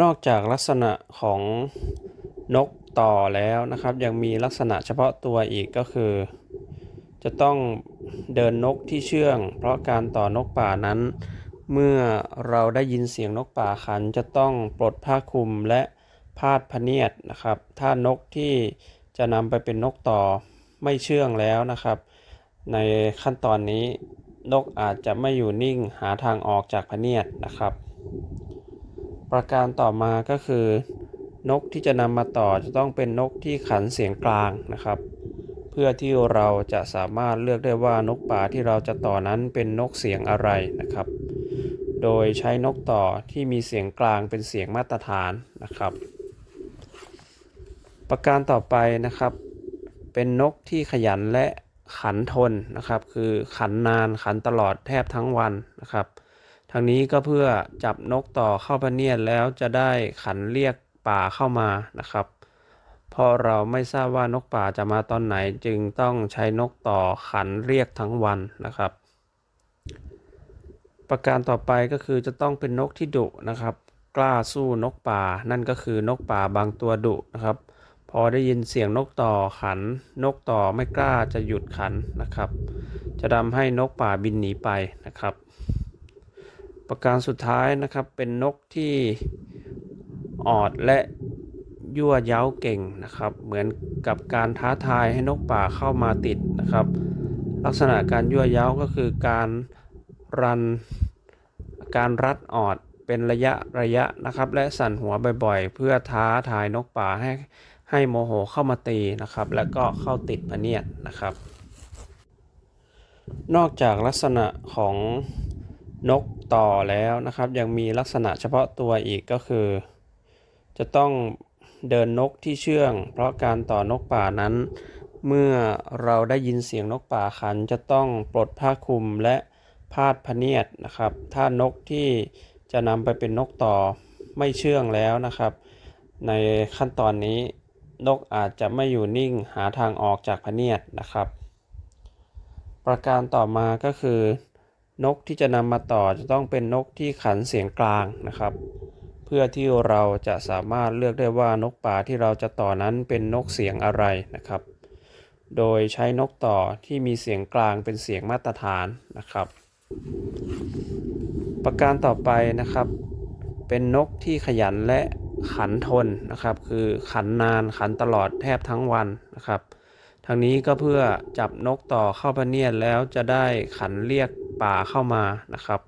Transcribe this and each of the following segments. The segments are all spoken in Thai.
นอกจากลักษณะของนกต่อแล้วนะครับ ยังมีลักษณะเฉพาะตัวอีกก็คือ จะต้องเดินนกที่เชื่อง เพราะการต่อนกป่านั้น เมื่อเราได้ยินเสียงนกป่าขัน จะต้องปลดผ้าคลุมและพาดพเนียดนะครับ ถ้านกที่จะนำไปเป็นนกต่อไม่เชื่องแล้วนะครับ ในขั้นตอนนี้นกอาจจะไม่อยู่นิ่งหาทางออกจากพเนียดนะครับ ประการต่อมาก็คือนกที่จะนำมาต่อจะต้องเป็นนกที่ขันเสียงกลางนะครับ เพื่อที่เราจะสามารถเลือกได้ว่านกป่าที่เราจะต่อนั้นเป็นนกเสียงอะไรนะครับ โดยใช้นกต่อที่มีเสียงกลางเป็นเสียงมาตรฐานนะครับ ประการต่อไปนะครับ เป็นนกที่ขยันและขันทนนะครับ คือขันนานขันตลอดแทบทั้งวันนะครับ ทางนี้ก็เพื่อจับนกต่อเข้าพเนียดแล้วจะได้ขันเรียกป่าเข้ามานะครับเพราะเราไม่ทราบว่านกป่าจะมาตอนไหนจึงต้องใช้นกต่อขันเรียกทั้งวันนะครับ ประการต่อไปก็คือจะต้องเป็นนกที่ดุนะครับ กล้าสู้นกป่า นั่นก็คือนกป่าบางตัวดุนะครับ พอได้ยินเสียงนกต่อขัน นกต่อไม่กล้าจะหยุดขันนะครับ จะทำให้นกป่าบินหนีไปนะครับ ประการสุดท้ายนะครับเป็นนกที่ออดและยั่วเย้าเก่งนะครับ เหมือนกับการท้าทายให้นกป่าเข้ามาติดนะครับ ลักษณะการยั่วเย้าก็คือการรัน การรัดออดเป็นระยะระยะนะครับ และสั่นหัวบ่อยๆ เพื่อท้าทายนกป่าให้ให้โมโหเข้ามาตีนะครับ แล้วก็เข้าติดพเนียดนะครับ นอกจากลักษณะของ นกต่อแล้วนะครับ ยังมีลักษณะเฉพาะตัวอีกก็คือ จะต้องเดินนกที่เชื่อง เพราะการต่อนกป่านั้น เมื่อเราได้ยินเสียงนกป่าขันจะต้องปลดผ้าคลุมและพาดพเนียดนะครับ ถ้านกที่จะนำไปเป็นนกต่อไม่เชื่องแล้วนะครับ ในขั้นตอนนี้นกอาจจะไม่อยู่นิ่งหาทางออกจากพเนียดนะครับ ประการต่อมาก็คือ นกที่จะนำมาต่อจะต้องเป็นนกที่ขันเสียงกลางนะครับ เพื่อที่เราจะสามารถเลือกได้ว่านกป่าที่เราจะต่อนั้นเป็นนกเสียงอะไรนะครับ โดยใช้นกต่อที่มีเสียงกลางเป็นเสียงมาตรฐานนะครับ ประการต่อไปนะครับ เป็นนกที่ขยันและขันทนนะครับ คือขันนานขันตลอดแทบทั้งวันนะครับทางนี้ก็เพื่อจับนกต่อเข้าพเนียดแล้วจะได้ขันเรียก ป่าเข้ามานะครับ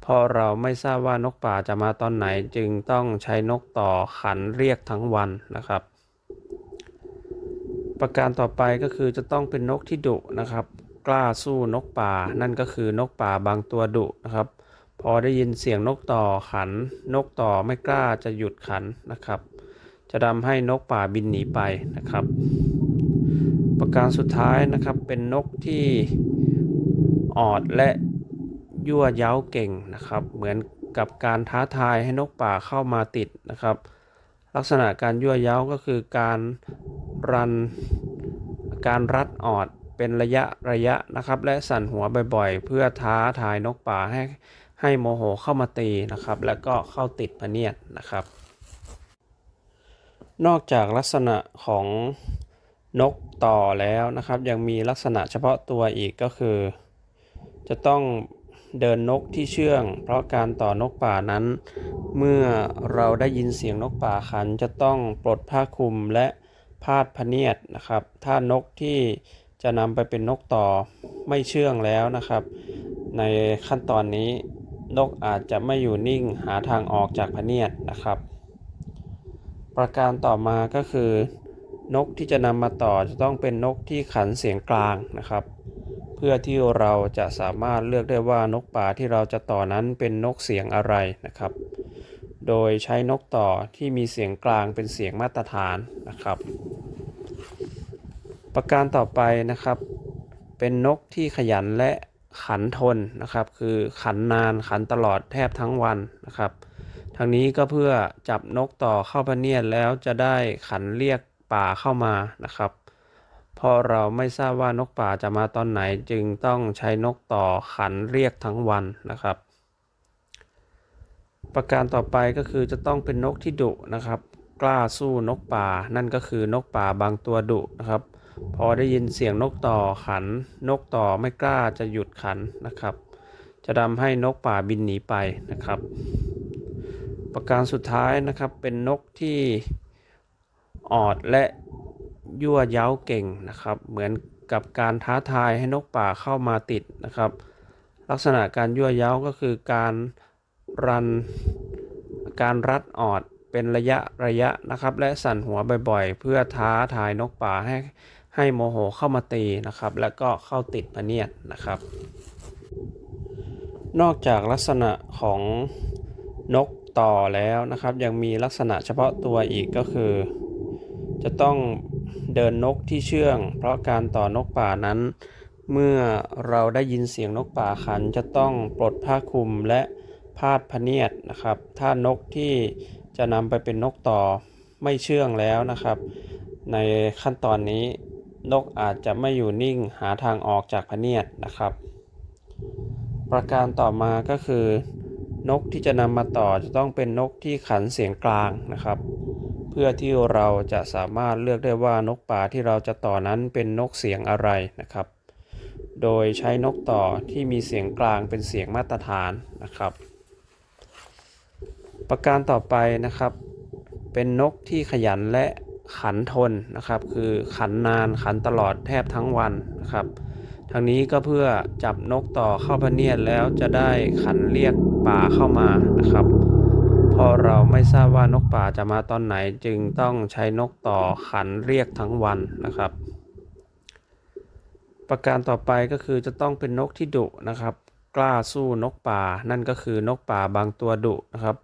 เพราะเราไม่ทราบว่านกป่าจะมาตอนไหนจึงต้องใช้นกต่อขันเรียกทั้งวันนะครับ ประการต่อไปก็คือจะต้องเป็นนกที่ดุนะครับ กล้าสู้นกป่า นั่นก็คือนกป่าบางตัวดุนะครับ พอได้ยินเสียงนกต่อขัน นกต่อไม่กล้าจะหยุดขันนะครับ จะทำให้นกป่าบินหนีไปนะครับ ประการสุดท้ายนะครับเป็นนกที่ ออดและยั่วเย้าเก่งนะครับ เหมือนกับการท้าทายให้นกป่าเข้ามาติดนะครับ ลักษณะการยั่วเย้าก็คือการรัน การรัดออดเป็นระยะระยะนะครับ และสั่นหัวบ่อยๆ เพื่อท้าทายนกป่าให้ให้โมโหเข้ามาตีนะครับ แล้วก็เข้าติดพเนียดนะครับ นอกจากลักษณะของนกต่อแล้วนะครับ ยังมีลักษณะเฉพาะตัวอีกก็คือ จะต้องเดินนกที่เชื่อง เพราะการต่อนกป่านั้น เมื่อเราได้ยินเสียงนกป่าขันจะต้องปลดผ้าคลุมและพาดพเนียดนะครับ ถ้านกที่จะนำไปเป็นนกต่อไม่เชื่องแล้วนะครับ ในขั้นตอนนี้นกอาจจะไม่อยู่นิ่งหาทางออกจากพเนียดนะครับ ประการต่อมาก็คือนกที่จะนำมาต่อจะต้องเป็นนกที่ขันเสียงกลางนะครับ พื่อที่เราจะสามารถเลือกได้ว่านกป่าที่เราจะต่อนั้นเป็นนกเสียงอะไรนะครับ โดยใช้นกต่อที่มีเสียงกลางเป็นเสียงมาตรฐานนะครับ ประการต่อไปนะครับ เป็นนกที่ขยันและขันทนนะครับ คือขันนานขันตลอดแทบทั้งวันนะครับทางนี้ก็เพื่อจับนกต่อเข้าพเนียดแล้วจะได้ขันเรียกป่าเข้ามานะครับ เพราะเราไม่ทราบว่านกป่าจะมาตอนไหนจึงต้องใช้นกต่อขันเรียกทั้งวันนะครับ ประการต่อไปก็คือจะต้องเป็นนกที่ดุนะครับ กล้าสู้นกป่า นั่นก็คือนกป่าบางตัวดุนะครับ พอได้ยินเสียงนกต่อขัน นกต่อไม่กล้าจะหยุดขันนะครับ จะทำให้นกป่าบินหนีไปนะครับ ประการสุดท้ายนะครับเป็นนกที่ออดและ ยั่วเย้าเก่งนะครับ เหมือนกับการท้าทายให้นกป่าเข้ามาติดนะครับ ลักษณะการยั่วเย้าก็คือการรันการรัดออดเป็นระยะระยะนะครับ และสั่นหัวบ่อยๆ เพื่อท้าทายนกป่าให้ให้โมโหเข้ามาตีนะครับ แล้วก็เข้าติดพะเนียดนะครับ นอกจากลักษณะของนกต่อแล้วนะครับ ยังมีลักษณะเฉพาะตัวอีกก็คือ จะต้อง เดินนกที่เชื่อง เพราะการต่อนกป่านั้น เมื่อเราได้ยินเสียงนกป่าขันจะต้องปลดผ้าคลุมและพาดพเนียดนะครับ ถ้านกที่จะนำไปเป็นนกต่อไม่เชื่องแล้วนะครับ ในขั้นตอนนี้นกอาจจะไม่อยู่นิ่งหาทางออกจากพเนียดนะครับ ประการต่อมาก็คือ นกที่จะนำมาต่อจะต้องเป็นนกที่ขันเสียงกลางนะครับ พื่อที่เราจะสามารถเลือกได้ว่านกป่าที่เราจะต่อนั้นเป็นนกเสียงอะไรนะครับ โดยใช้นกต่อที่มีเสียงกลางเป็นเสียงมาตรฐานนะครับ ประการต่อไปนะครับ เป็นนกที่ขยันและขันทนนะครับ คือขันนานขันตลอดแทบทั้งวันนะครับทางนี้ก็เพื่อจับนกต่อเข้าพเนียดแล้วจะได้ขันเรียกป่าเข้ามานะครับ พอเราไม่ทราบว่านกป่าจะมาตอนไหนจึงต้องใช้นกต่อขันเรียกทั้งวันนะครับ ประการต่อไปก็คือจะต้องเป็นนกที่ดุนะครับ กล้าสู้นกป่า นั่นก็คือนกป่าบางตัวดุนะครับ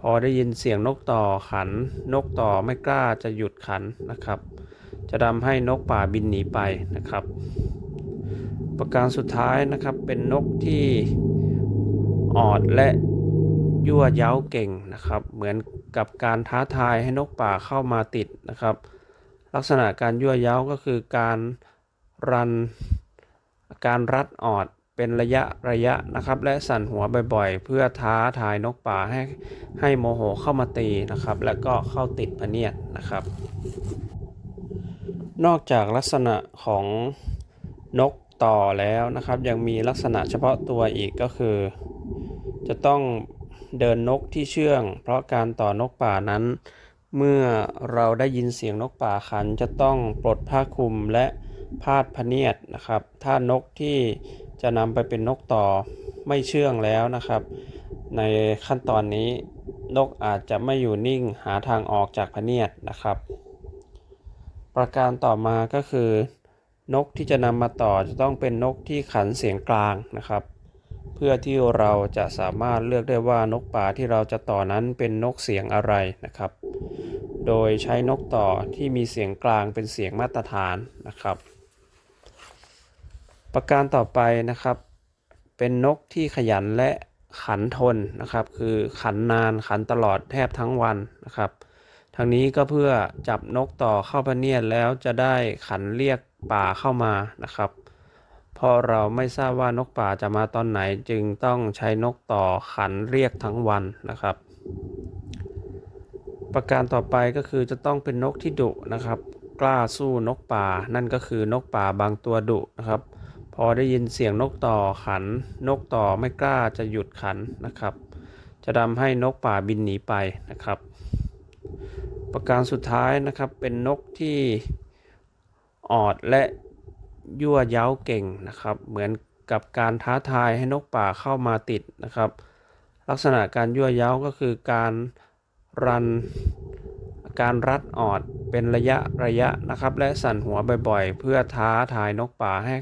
พอได้ยินเสียงนกต่อขัน นกต่อไม่กล้าจะหยุดขันนะครับ จะทำให้นกป่าบินหนีไปนะครับ ประการสุดท้ายนะครับเป็นนกที่ออดและ ยั่วเย้าเก่งนะครับ เหมือนกับการท้าทายให้นกป่าเข้ามาติดนะครับ ลักษณะการยั่วเย้าก็คือการรัน การรัดออดเป็นระยะระยะนะครับ และสั่นหัวบ่อยๆ เพื่อท้าทายนกป่าให้ให้โมโหเข้ามาตีนะครับ แล้วก็เข้าติดพเนียดนะครับ นอกจากลักษณะของนกต่อแล้วนะครับ ยังมีลักษณะเฉพาะตัวอีกก็คือ จะต้อง เดินนกที่เชื่อง เพราะการต่อนกป่านั้น เมื่อเราได้ยินเสียงนกป่าขันจะต้องปลดผ้าคลุมและพาดพเนียดนะครับ ถ้านกที่จะนำไปเป็นนกต่อไม่เชื่องแล้วนะครับ ในขั้นตอนนี้นกอาจจะไม่อยู่นิ่งหาทางออกจากพเนียดนะครับ ประการต่อมาก็คือ นกที่จะนำมาต่อจะต้องเป็นนกที่ขันเสียงกลางนะครับ เพื่อที่เราจะสามารถเลือกได้ว่านกป่าที่เราจะต่อนั้นเป็นนกเสียงอะไรนะครับ โดยใช้นกต่อที่มีเสียงกลางเป็นเสียงมาตรฐานนะครับ ประการต่อไปนะครับ เป็นนกที่ขยันและขันทนนะครับ คือขันนานขันตลอดแทบทั้งวันนะครับทางนี้ก็เพื่อจับนกต่อเข้าพเนียดแล้วจะได้ขันเรียกป่าเข้ามานะครับ พอเราไม่ทราบว่านกป่าจะมาตอนไหนจึงต้องใช้นกต่อขันเรียกทั้งวันนะครับ ประการต่อไปก็คือจะต้องเป็นนกที่ดุนะครับ กล้าสู้นกป่า นั่นก็คือนกป่าบางตัวดุนะครับ พอได้ยินเสียงนกต่อขัน นกต่อไม่กล้าจะหยุดขันนะครับ จะทำให้นกป่าบินหนีไปนะครับ ประการสุดท้ายนะครับเป็นนกที่ออดและ ยั่วเย้าเก่งนะครับ เหมือนกับการท้าทายให้นกป่าเข้ามาติดนะครับ ลักษณะการยั่วเย้าก็คือการรันการรัดออดเป็นระยะระยะนะครับ และสั่นหัวบ่อยๆ เพื่อท้าทายนกป่าให้